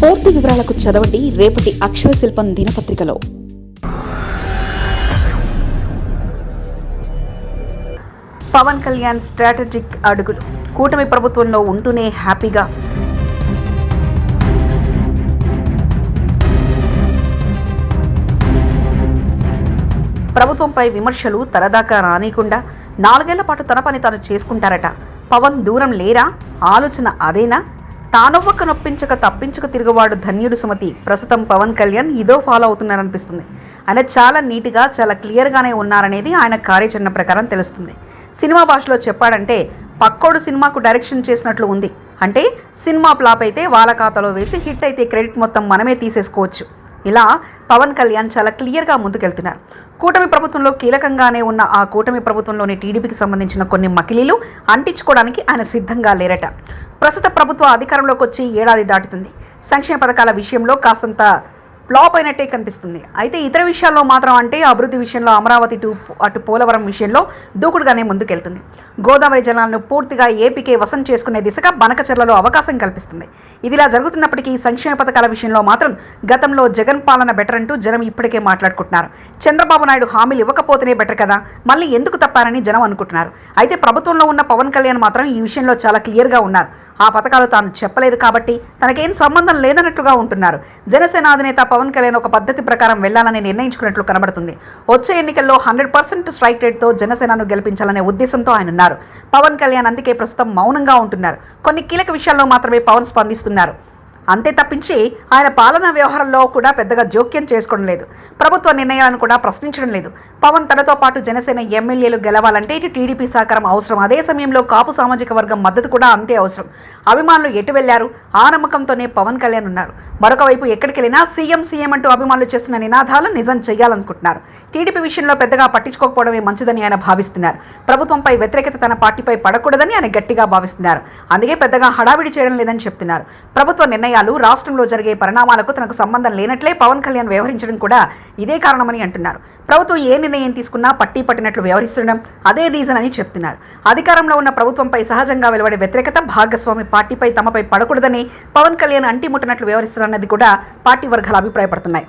పూర్తి వివరాలకు చదవండి రేపటి అక్షర శిల్పం దినపత్రికలో. పవన్ కళ్యాణ్ స్ట్రాటజిక్ అడుగులు. కూటమి ప్రభుత్వంలో ఉంటూనే హ్యాపీగా. ప్రభుత్వంపై విమర్శలు తలదాకా రానియకుండా నాలుగేళ్ళ పాటు తన పని తాను చేసుకుంటారట. పవన్ దూరం లేరా? ఆలోచన అదేనా? తానొవ్వక నొప్పించక తప్పించక తిరుగువాడు ధన్యుడు సుమతి. ప్రస్తుతం పవన్ కళ్యాణ్ ఇదో ఫాలో అవుతున్నారనిపిస్తుంది. ఆయన చాలా నీట్గా చాలా క్లియర్గానే ఉన్నారనేది ఆయన కార్యాచరణ ప్రకారం తెలుస్తుంది. సినిమా భాషలో చెప్పాడంటే పక్కోడు సినిమాకు డైరెక్షన్ చేసినట్లు ఉంది. అంటే సినిమా ఫ్లాప్ అయితే వాళ్ళ ఖాతాలో వేసి హిట్ అయితే క్రెడిట్ మొత్తం మనమే తీసేసుకోవచ్చు. ఇలా పవన్ కళ్యాణ్ చాలా క్లియర్గా ముందుకెళ్తున్నారు. కూటమి ప్రభుత్వంలో కీలకంగానే ఉన్న ఆ కూటమి ప్రభుత్వంలోని టీడీపీకి సంబంధించిన కొన్ని మకిలీలు అంటించుకోవడానికి ఆయన సిద్ధంగా లేరట. ప్రస్తుత ప్రభుత్వ అధికారంలోకి వచ్చి ఏడాది దాటుతుంది. సంక్షేమ పథకాల విషయంలో కాస్తంత ఫ్లాప్ అయినట్టే కనిపిస్తుంది. అయితే ఇతర విషయాల్లో మాత్రం అంటే అభివృద్ధి విషయంలో అమరావతి టు అటు పోలవరం విషయంలో దూకుడుగానే ముందుకెళ్తుంది. గోదావరి జలాలను పూర్తిగా ఏపీకే వసం చేసుకునే దిశగా బనకచర్లలో అవకాశం కల్పిస్తుంది. ఇదిలా జరుగుతున్నప్పటికీ సంక్షేమ పథకాల విషయంలో మాత్రం గతంలో జగన్ పాలన బెటర్ అంటూ జనం ఇప్పటికే మాట్లాడుకుంటున్నారు. చంద్రబాబు నాయుడు హామీలు ఇవ్వకపోతేనే బెటర్ కదా? మళ్ళీ ఎందుకు తప్పారని జనం అనుకుంటున్నారు. అయితే ప్రభుత్వంలో ఉన్న పవన్ కళ్యాణ్ మాత్రం ఈ విషయంలో చాలా క్లియర్గా ఉన్నారు. ఆ పథకాలు తాను చెప్పలేదు కాబట్టి తనకేం సంబంధం లేదన్నట్లుగా ఉంటున్నారు. జనసేన అధినేత పవన్ కళ్యాణ్ ఒక పద్ధతి ప్రకారం వెళ్ళాలని నిర్ణయించుకున్నట్లు కనబడుతుంది. వచ్చే ఎన్నికల్లో హండ్రెడ్ పర్సెంట్ స్ట్రైక్ రేట్తో జనసేనను గెలిపించాలనే ఉద్దేశంతో ఆయన ఉన్నారు. పవన్ కళ్యాణ్ అందుకే ప్రస్తుతం మౌనంగా ఉంటున్నారు. కొన్ని కీలక విషయాల్లో మాత్రమే పవన్ స్పందిస్తున్నారు. అంతే తప్పించి ఆయన పాలనా వ్యవహారంలో కూడా పెద్దగా జోక్యం చేసుకోవడం లేదు. ప్రభుత్వ నిర్ణయాలను కూడా ప్రశ్నించడం లేదు. పవన్ తనతో పాటు జనసేన ఎమ్మెల్యేలు గెలవాలంటే ఇటు టీడీపీ సహకారం అవసరం. అదే సమయంలో కాపు సామాజిక వర్గం మద్దతు కూడా అంతే అవసరం. అభిమానులు ఎటు వెళ్ళారు ఆ నమ్మకంతోనే పవన్ కళ్యాణ్ ఉన్నారు. మరొక వైపు ఎక్కడికి వెళ్ళినా సీఎం సీఎం అంటూ అభిమానులు చేస్తున్న నినాదాలు నిజం చేయాలనుకుంటున్నారు టీడీపీ విషయంలో పెద్దగా పట్టించుకోకపోవడమే మంచిదని ఆయన భావిస్తున్నారు. ప్రభుత్వంపై వ్యతిరేకత తన పార్టీపై పడకూడదని ఆయన గట్టిగా భావిస్తున్నారు. అందుకే పెద్దగా హడావిడి చేయడం లేదని చెప్తున్నారు. ప్రభుత్వ నిర్ణయాలు రాష్ట్రంలో జరిగే పరిణామాలకు తనకు సంబంధం లేనట్లే పవన్ కళ్యాణ్ వ్యవహరించడం కూడా ఇదే కారణమని అంటున్నారు. ప్రభుత్వం ఏ నిర్ణయం తీసుకున్నా పట్టి పట్టినట్లు వ్యవహరిస్తుండడం అదే రీజన్ అని చెప్తున్నారు. అధికారంలో ఉన్న ప్రభుత్వంపై సహజంగా వెలువడే వ్యతిరేకత భాగస్వామి పార్టీపై తమపై పడకూడదని పవన్ కళ్యాణ్ అంటిముట్టనట్లు అన్నది కూడా పార్టీ వర్గాలు అభిప్రాయపడుతున్నాయి.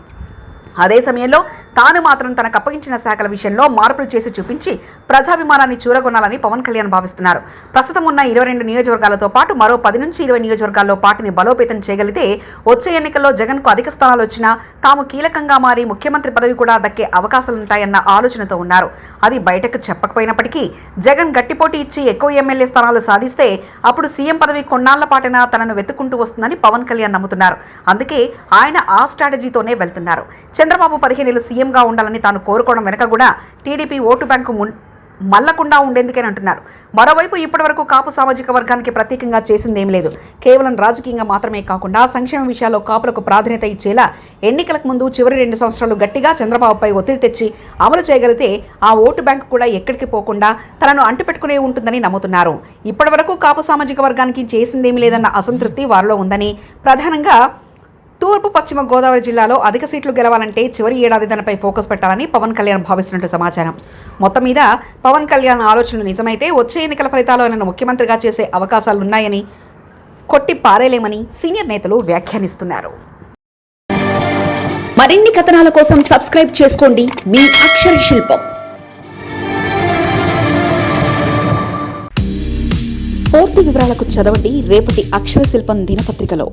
అదే సమయంలో తాను మాత్రం తనకు అప్పగించిన శాఖల విషయంలో మార్పులు చేసి చూపించి ప్రజాభిమానాన్ని చూరగొనాలని పవన్ కళ్యాణ్ భావిస్తున్నారు. ప్రస్తుతం ఉన్న ఇరవై రెండు నియోజకవర్గాలతో పాటు మరో పది నుంచి ఇరవై నియోజకవర్గాల్లో పార్టీని బలోపేతం చేయగలిగితే వచ్చే ఎన్నికల్లో జగన్కు అధిక స్థానాలు వచ్చినా తాము కీలకంగా మారి ముఖ్యమంత్రి పదవి కూడా దక్కే అవకాశాలుంటాయన్న ఆలోచనతో ఉన్నారు. అది బయటకు చెప్పకపోయినప్పటికీ జగన్ గట్టిపోటీ ఇచ్చి ఎక్కువ ఎమ్మెల్యే స్థానాలు సాధిస్తే అప్పుడు సీఎం పదవి కొన్నాళ్ళ పాటైనా తనను వెతుక్కుంటూ వస్తుందని పవన్ కళ్యాణ్ నమ్ముతున్నారు. అందుకే ఆయన ఆ స్ట్రాటజీతోనే వెళ్తున్నారు. చంద్రబాబు పదిహేనేళ్ళు సీఎంగా ఉండాలని తాను కోరుకోవడం వెనక కూడా టీడీపీ ఓటు బ్యాంకు మల్లకుండా ఉండేందుకేని అంటున్నారు. మరోవైపు ఇప్పటివరకు కాపు సామాజిక వర్గానికి ప్రత్యేకంగా చేసిందేం లేదు. కేవలం రాజకీయంగా మాత్రమే కాకుండా సంక్షేమ విషయాల్లో కాపులకు ప్రాధాన్యత ఇచ్చేలా ఎన్నికలకు ముందు చివరి రెండు సంవత్సరాలు గట్టిగా చంద్రబాబుపై ఒత్తిడి తెచ్చి అమలు చేయగలిగితే ఆ ఓటు బ్యాంకు కూడా ఎక్కడికి పోకుండా తనను అంటుపెట్టుకునే ఉంటుందని నమ్ముతున్నారు. ఇప్పటివరకు కాపు సామాజిక వర్గానికి చేసిందేమీ లేదన్న అసంతృప్తి వారిలో ఉందని ప్రధానంగా తూర్పు పశ్చిమ గోదావరి జిల్లాలో అధిక సీట్లు గెలవాలంటే చివరి ఏడాది దానిపై ఫోకస్ పెట్టాలని పవన్ కళ్యాణ్ భావిస్తున్నట్టు సమాచారం. మొత్తం మీద పవన్ కళ్యాణ్ ఆలోచనలు నిజమైతే వచ్చే ఎన్నికల ఫలితాలు ఆయన ముఖ్యమంత్రిగా చేసే అవకాశాలున్నాయని కొట్టి పారేలేమని సీనియర్ నేతలు వ్యాఖ్యానిస్తున్నారు. మరిన్ని కథనాల కోసం సబ్స్క్రైబ్ చేసుకోండి. మీ అక్షర శిల్పం. పూర్తి వివరాలకు చదవండి. రేపటి అక్షర శిల్పం దినపత్రికలో.